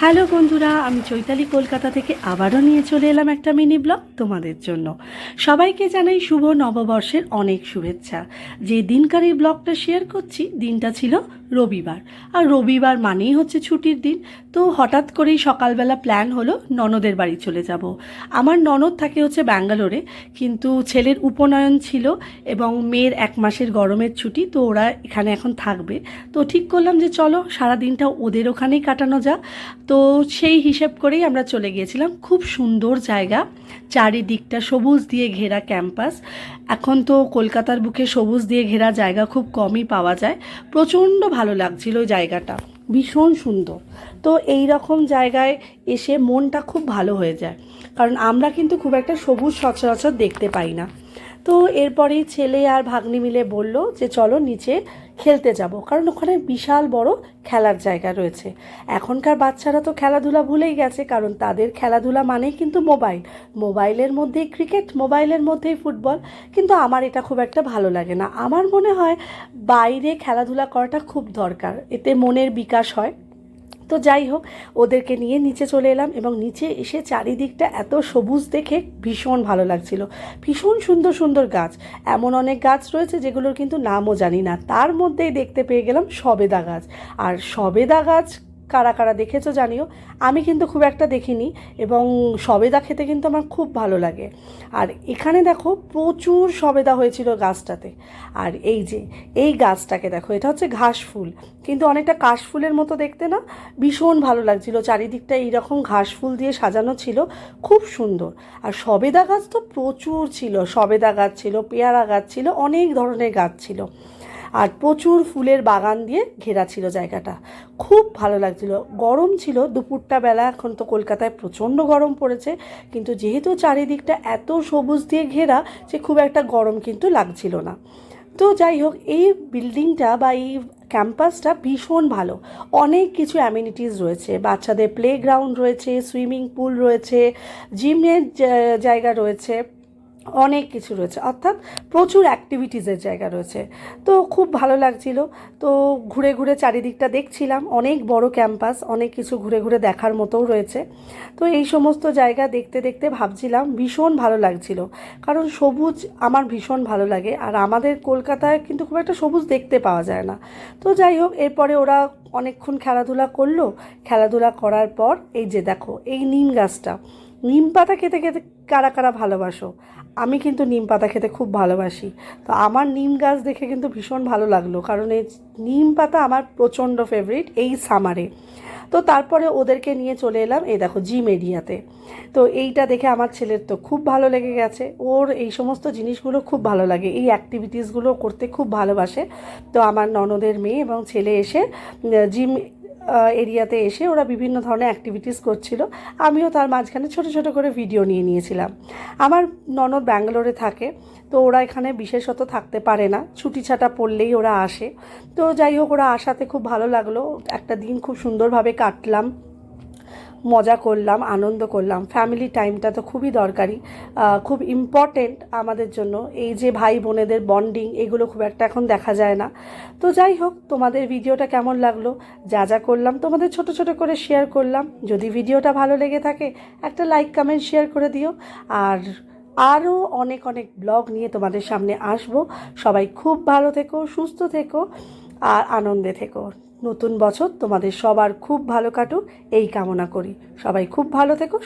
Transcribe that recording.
Hello বন্ধুরা, আমি চৈতালি কলকাতা থেকে আবারও নিয়ে চলে এলাম একটা মিনি ব্লগ তোমাদের জন্য। সবাইকে জানাই শুভ নববর্ষের অনেক শুভেচ্ছা। যে দিনকার এই ব্লগটা শেয়ার করছি, দিনটা ছিল রবিবার। আর রবিবার মানেই হচ্ছে ছুটির দিন। তো হঠাৎ করেই সকালবেলা প্ল্যান হলো ননদের বাড়ি চলে যাব। আমার ননদ থাকে হচ্ছে ব্যাঙ্গালোরে, কিন্তু ছেলের উপনয়ন ছিল এবং মেয়ের এক মাসের গরমের ছুটি, তো ওরা এখানে এখন থাকবে। তো ঠিক করলাম যে চলো সারা দিনটা ওদের ওখানেই কাটানো যাক। তো সেই হিসেব করেই আমরা চলে গিয়েছিলাম। খুব সুন্দর জায়গা। চারিদিকটা সবুজ দিয়ে ঘেরা ক্যাম্পাস। এখন তো কলকাতার বুকে সবুজ দিয়ে ঘেরা জায়গা খুব কমই পাওয়া যায়। প্রচণ্ড ভালো লাগছিল জায়গাটা। ভীষণ সুন্দর। তো এই রকম জায়গায় এসে মনটা খুব ভালো হয়ে যায়। কারণ আমরা কিন্তু খুব একটা সবুজ সচরাচর দেখতে পাই না। তো এরপরেই ছেলে আর ভাগ্নি মিলে বলল যে চলো নিচে খেলতে যাব, কারণ ওখানে বিশাল বড় খেলার জায়গা রয়েছে। এখনকার বাচ্চারা তো খেলাধুলা ভুলেই গেছে, কারণ তাদের খেলাধুলা মানেই কিন্তু মোবাইল। মোবাইলের মধ্যেই ক্রিকেট, মোবাইলের মধ্যেই ফুটবল, কিন্তু আমার এটা খুব একটা ভালো লাগে না। আমার মনে হয় বাইরে খেলাধুলা করাটা খুব দরকার, এতে মনের বিকাশ হয়। তো যাই হোক, ওদেরকে নিয়ে নিচে চলে এলাম এবং নিচে এসে চারিদিকটা এত সবুজ দেখে ভীষণ ভালো লাগছিল। ভীষণ সুন্দর সুন্দর গাছ। এমন অনেক গাছ রয়েছে যেগুলোর কিন্তু নামও জানি না। তার মধ্যেই দেখতে পেয়ে গেলাম সবেদা গাছ। আর সবেদা গাছ কারা কারা দেখেছ জানিও। আমি কিন্তু খুব একটা দেখিনি এবং সবেদা খেতে কিন্তু আমার খুব ভালো লাগে। আর এখানে দেখো প্রচুর সবেদা হয়েছিল গাছটাতে। আর এই যে, এই গাছটাকে দেখো, এটা হচ্ছে ঘাস ফুল। কিন্তু অনেকটা কাশ ফুলের মতো দেখতে না, ভীষণ ভালো লাগছিল। চারিদিকটা এইরকম ঘাস ফুল দিয়ে সাজানো ছিল, খুব সুন্দর। আর সবেদা গাছ তো প্রচুর ছিল। সবেদা গাছ ছিল, পেয়ারা গাছ ছিল, অনেক ধরনের গাছ ছিল। আর প্রচুর ফুলের বাগান দিয়ে ঘেরা ছিল জায়গাটা। খুব ভালো লাগছিল। গরম ছিল, দুপুরটা বেলা, এখন তো কলকাতায় প্রচণ্ড গরম পড়েছে। কিন্তু যেহেতু চারিদিকটা এত সবুজ দিয়ে ঘেরা যে খুব একটা গরম কিন্তু লাগছিল না। তো যাই হোক, এই বিল্ডিংটা বা এই ক্যাম্পাসটা ভীষণ ভালো। অনেক কিছু অ্যামিনিটিস রয়েছে। বাচ্চাদের প্লে গ্রাউন্ড রয়েছে সুইমিং পুল রয়েছে জিমের জায়গা রয়েছে। অনেক কিছু রয়েছে। অর্থাৎ প্রচুর অ্যাক্টিভিটিসের জায়গা রয়েছে। তো খুব ভালো লাগছিল। তো ঘুরে ঘুরে চারিদিকটা দেখছিলাম। অনেক বড় ক্যাম্পাস অনেক কিছু ঘুরে ঘুরে দেখার মতোও রয়েছে। তো এই সমস্ত জায়গা দেখতে দেখতে ভাবছিলাম, ভীষণ ভালো লাগছিল। কারণ সবুজ আমার ভীষণ ভালো লাগে। আর আমাদের কলকাতায় কিন্তু খুব একটা সবুজ দেখতে পাওয়া যায় না। তো যাই হোক, এরপরে ওরা অনেকক্ষণ খেলাধুলা করল। খেলাধুলা করার পর এই যে দেখো, এই নিম গাছটা। নিম পাতা খেতে খেতে কারা কারা ভালোবাসো? আমি কিন্তু নিম পাতা খেতে খুব ভালোবাসি। তো আমার নিম গাছ দেখে কিন্তু ভীষণ ভালো লাগল, কারণ এই নিম পাতা আমার প্রচণ্ড ফেভারিট এই সামারে তো তারপরে ওদেরকে নিয়ে চলে এলাম, এই দেখো জিম এরিয়াতে তো। এইটা দেখে আমার ছেলের তো খুব ভালো লেগে গেছে। ওর এই সমস্ত জিনিসগুলো খুব ভালো লাগে, এই অ্যাক্টিভিটিসগুলো করতে খুব ভালোবাসে। তো আমার ননদের মেয়ে এবং ছেলে এসে জিম এরিয়াতে এসে ওরা বিভিন্ন ধরনের অ্যাক্টিভিটিস করছিল। আমিও তার মাঝখানে ছোট ছোট করে ভিডিও নিয়ে নিয়েছিলাম। আমার ননদ ব্যাঙ্গালোরে থাকে, তো ওরা এখানে বিশেষত থাকতে পারে না। ছুটি ছাটা পড়লেই ওরা আসে। তো যাই হোক, ওরা আসাতে খুব ভালো লাগল। একটা দিন খুব সুন্দরভাবে কাটলাম। মজা করলাম, আনন্দ করলাম। ফ্যামিলি টাইমটা তো খুবই দরকারি। খুব ইম্পর্টেন্ট আমাদের জন্য। এই যে ভাই বোনেদের বন্ডিং এগুলো খুব একটা এখন দেখা যায় না। তো যাই হোক, তোমাদের ভিডিওটা কেমন লাগল? যা যা করলাম, তোমাদের ছোট ছোট করে শেয়ার করলাম। যদি ভিডিওটা ভালো লেগে থাকে, একটা লাইক কমেন্ট শেয়ার করে দিও। আর আরও অনেক অনেক ব্লগ নিয়ে তোমাদের সামনে আসব। সবাই খুব ভালো থেকো, সুস্থ থেকো, আর আনন্দে থেকো। নতুন বছর তোমাদের সবার খুব ভালো কাটুক এই কামনা করি। সবাই খুব ভালো থেকো